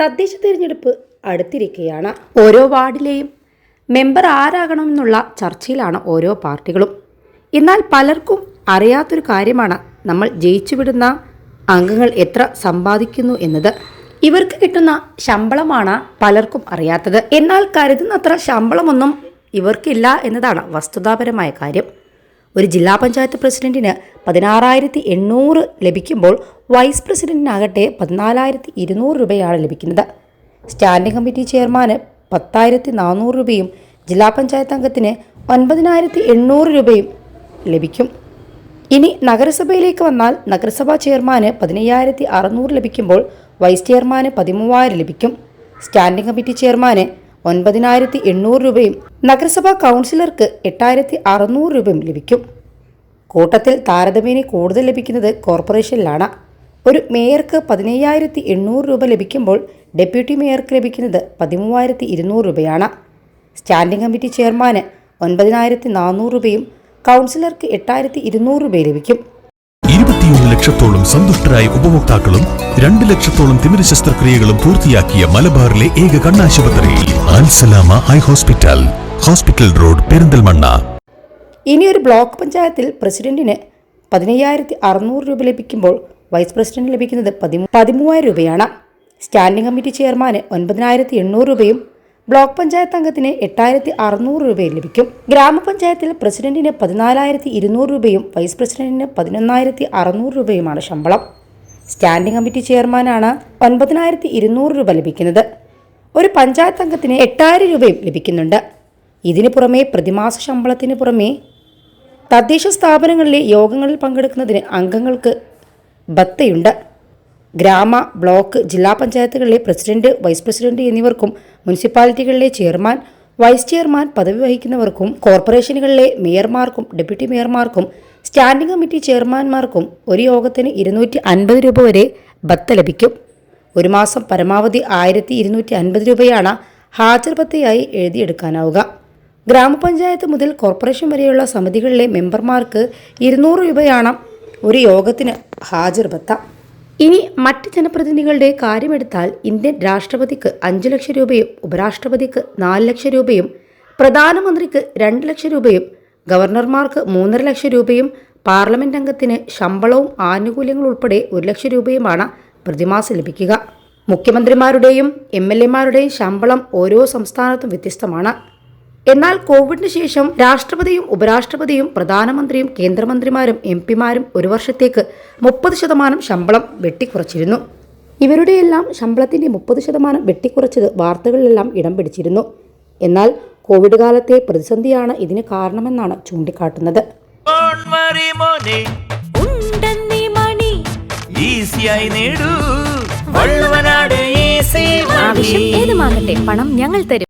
തദ്ദേശ തിരഞ്ഞെടുപ്പ് അടുത്തിരിക്കുകയാണ്. ഓരോ വാർഡിലെയും മെമ്പർ ആരാകണമെന്നുള്ള ചർച്ചയിലാണ് ഓരോ പാർട്ടികളും. എന്നാൽ പലർക്കും അറിയാത്തൊരു കാര്യമാണ് നമ്മൾ ജയിച്ചുവിടുന്ന അംഗങ്ങൾ എത്ര സമ്പാദിക്കുന്നു എന്നത്. ഇവർക്ക് കിട്ടുന്ന ശമ്പളമാണ് പലർക്കും അറിയാത്തത്. എന്നാൽ കരുതുന്നത്ര ശമ്പളമൊന്നും ഇവർക്കില്ല എന്നതാണ് വസ്തുതാപരമായ കാര്യം. ഒരു ജില്ലാ പഞ്ചായത്ത് പ്രസിഡന്റിന് പതിനാറായിരത്തി എണ്ണൂറ് ലഭിക്കുമ്പോൾ വൈസ് പ്രസിഡന്റിനാകട്ടെ പതിനാലായിരത്തി ഇരുന്നൂറ് രൂപയാണ് ലഭിക്കുന്നത്. സ്റ്റാൻഡിംഗ് കമ്മിറ്റി ചെയർമാന് പത്തായിരത്തി നാനൂറ് രൂപയും ജില്ലാ പഞ്ചായത്ത് അംഗത്തിന് ഒൻപതിനായിരത്തി എണ്ണൂറ് രൂപയും ലഭിക്കും. ഇനി നഗരസഭയിലേക്ക് വന്നാൽ നഗരസഭാ ചെയർമാന് പതിനയ്യായിരത്തി അറുന്നൂറ് ലഭിക്കുമ്പോൾ വൈസ് ചെയർമാന് പതിമൂവായിരം ലഭിക്കും. സ്റ്റാൻഡിംഗ് കമ്മിറ്റി ചെയർമാന് ഒൻപതിനായിരത്തി എണ്ണൂറ് രൂപയും നഗരസഭാ കൗൺസിലർക്ക് എട്ടായിരത്തി അറുന്നൂറ് രൂപയും ലഭിക്കും. കൂട്ടത്തിൽ താരതമ്യേന കൂടുതൽ ലഭിക്കുന്നത് കോർപ്പറേഷനിലാണ്. ഒരു മേയർക്ക് പതിനയ്യായിരത്തി എണ്ണൂറ് രൂപ ലഭിക്കുമ്പോൾ ഡെപ്യൂട്ടി മേയർക്ക് ലഭിക്കുന്നത് പതിമൂവായിരത്തി ഇരുന്നൂറ് രൂപയാണ്. സ്റ്റാൻഡിംഗ് കമ്മിറ്റി ചെയർമാന് ഒൻപതിനായിരത്തി നാനൂറ് രൂപയും കൗൺസിലർക്ക് എട്ടായിരത്തി ഇരുന്നൂറ് രൂപ ലഭിക്കും. ഇരുപത്തിയൊന്ന് ലക്ഷത്തോളം സന്തുഷ്ടരായ ഉപഭോക്താക്കളും രണ്ട് ലക്ഷത്തോളം തിമിര ശസ്ത്രക്രിയകളും പൂർത്തിയാക്കിയ മലബാറിലെ ഏക കണ്ണാശുപത്രി ആൻസലാമ eye hospital hospital road Perinthalmanna. ഇനി ഒരു ബ്ലോക്ക് പഞ്ചായത്തിൽ പ്രസിഡന്റിന് പതിനയ്യായിരത്തി അറുന്നൂറ് രൂപ ലഭിക്കുമ്പോൾ വൈസ് പ്രസിഡന്റിന് ലഭിക്കുന്നത് പതിമൂ പതിമൂവായിരം രൂപയാണ്. സ്റ്റാൻഡിംഗ് കമ്മിറ്റി ചെയർമാന് ഒൻപതിനായിരത്തി എണ്ണൂറ് രൂപയും ബ്ലോക്ക് പഞ്ചായത്ത് അംഗത്തിന് എട്ടായിരത്തി അറുന്നൂറ് രൂപയും ലഭിക്കും. ഗ്രാമപഞ്ചായത്തിൽ പ്രസിഡന്റിന് പതിനാലായിരത്തി ഇരുന്നൂറ് രൂപയും വൈസ് പ്രസിഡന്റിന് പതിനൊന്നായിരത്തി അറുന്നൂറ് രൂപയുമാണ് ശമ്പളം. സ്റ്റാൻഡിംഗ് കമ്മിറ്റി ചെയർമാനാണ് ഒൻപതിനായിരത്തി ഇരുന്നൂറ് രൂപ ലഭിക്കുന്നത്. ഒരു പഞ്ചായത്ത് അംഗത്തിന് എട്ടായിരം രൂപയും ലഭിക്കുന്നുണ്ട്. ഇതിനു പുറമെ പ്രതിമാസ ശമ്പളത്തിന് പുറമെ തദ്ദേശ സ്ഥാപനങ്ങളിലെ യോഗങ്ങളിൽ പങ്കെടുക്കുന്നതിന് അംഗങ്ങൾക്ക് ബത്തയുണ്ട്. ഗ്രാമ ബ്ലോക്ക് ജില്ലാ പഞ്ചായത്തുകളിലെ പ്രസിഡന്റ് വൈസ് പ്രസിഡന്റ് എന്നിവർക്കും മുനിസിപ്പാലിറ്റികളിലെ ചെയർമാൻ വൈസ് ചെയർമാൻ പദവി വഹിക്കുന്നവർക്കും കോർപ്പറേഷനുകളിലെ മേയർമാർക്കും ഡെപ്യൂട്ടി മേയർമാർക്കും സ്റ്റാൻഡിംഗ് കമ്മിറ്റി ചെയർമാൻമാർക്കും ഒരു യോഗത്തിന് ഇരുന്നൂറ്റി അൻപത് രൂപ വരെ ബത്ത ലഭിക്കും. ഒരു മാസം പരമാവധി ആയിരത്തി ഇരുന്നൂറ്റി അൻപത് രൂപയാണ് ഹാജർ ബത്തയായി എഴുതിയെടുക്കാനാവുക. ഗ്രാമപഞ്ചായത്ത് മുതൽ കോർപ്പറേഷൻ വരെയുള്ള സമിതികളിലെ മെമ്പർമാർക്ക് ഇരുന്നൂറ് രൂപയാണ് ഒരു യോഗത്തിന് ഹാജർ ബത്ത ഇനി മറ്റ് ജനപ്രതിനിധികളുടെ കാര്യമെടുത്താൽ ഇന്ത്യൻ രാഷ്ട്രപതിക്ക് അഞ്ച് ലക്ഷം രൂപയും ഉപരാഷ്ട്രപതിക്ക് നാല് ലക്ഷം രൂപയും പ്രധാനമന്ത്രിക്ക് രണ്ട് ലക്ഷം രൂപയും ഗവർണർമാർക്ക് മൂന്നര ലക്ഷം രൂപയും പാർലമെന്റ് അംഗത്തിന് ശമ്പളവും ആനുകൂല്യങ്ങളും ഉൾപ്പെടെ ഒരു ലക്ഷം രൂപയുമാണ് പ്രതിമാസം ലഭിക്കുക. മുഖ്യമന്ത്രിമാരുടെയും എം എൽ എമാരുടെയും ശമ്പളം ഓരോ സംസ്ഥാനത്തും വ്യത്യസ്തമാണ്. എന്നാൽ കോവിഡിന് ശേഷം രാഷ്ട്രപതിയും ഉപരാഷ്ട്രപതിയും പ്രധാനമന്ത്രിയും കേന്ദ്രമന്ത്രിമാരും എം പിമാരും ഒരു വർഷത്തേക്ക് മുപ്പത് ശതമാനം ശമ്പളം വെട്ടിക്കുറച്ചിരുന്നു. ഇവരുടെയെല്ലാം ശമ്പളത്തിന്റെ മുപ്പത് ശതമാനം വെട്ടിക്കുറച്ചത് വാർത്തകളിലെല്ലാം ഇടം പിടിച്ചിരുന്നു. എന്നാൽ കോവിഡ് കാലത്തെ പ്രതിസന്ധിയാണ് ഇതിന് കാരണമെന്നാണ് ചൂണ്ടിക്കാട്ടുന്നത്. മറി മോനെ. ഉണ്ടെന്നീ മണി. ഈസിയായി നേടൂ. വള്ളുവനാട് ഈസി ആവശ്യം ഏതുമാകട്ടെ പണം ഞങ്ങൾ തരും.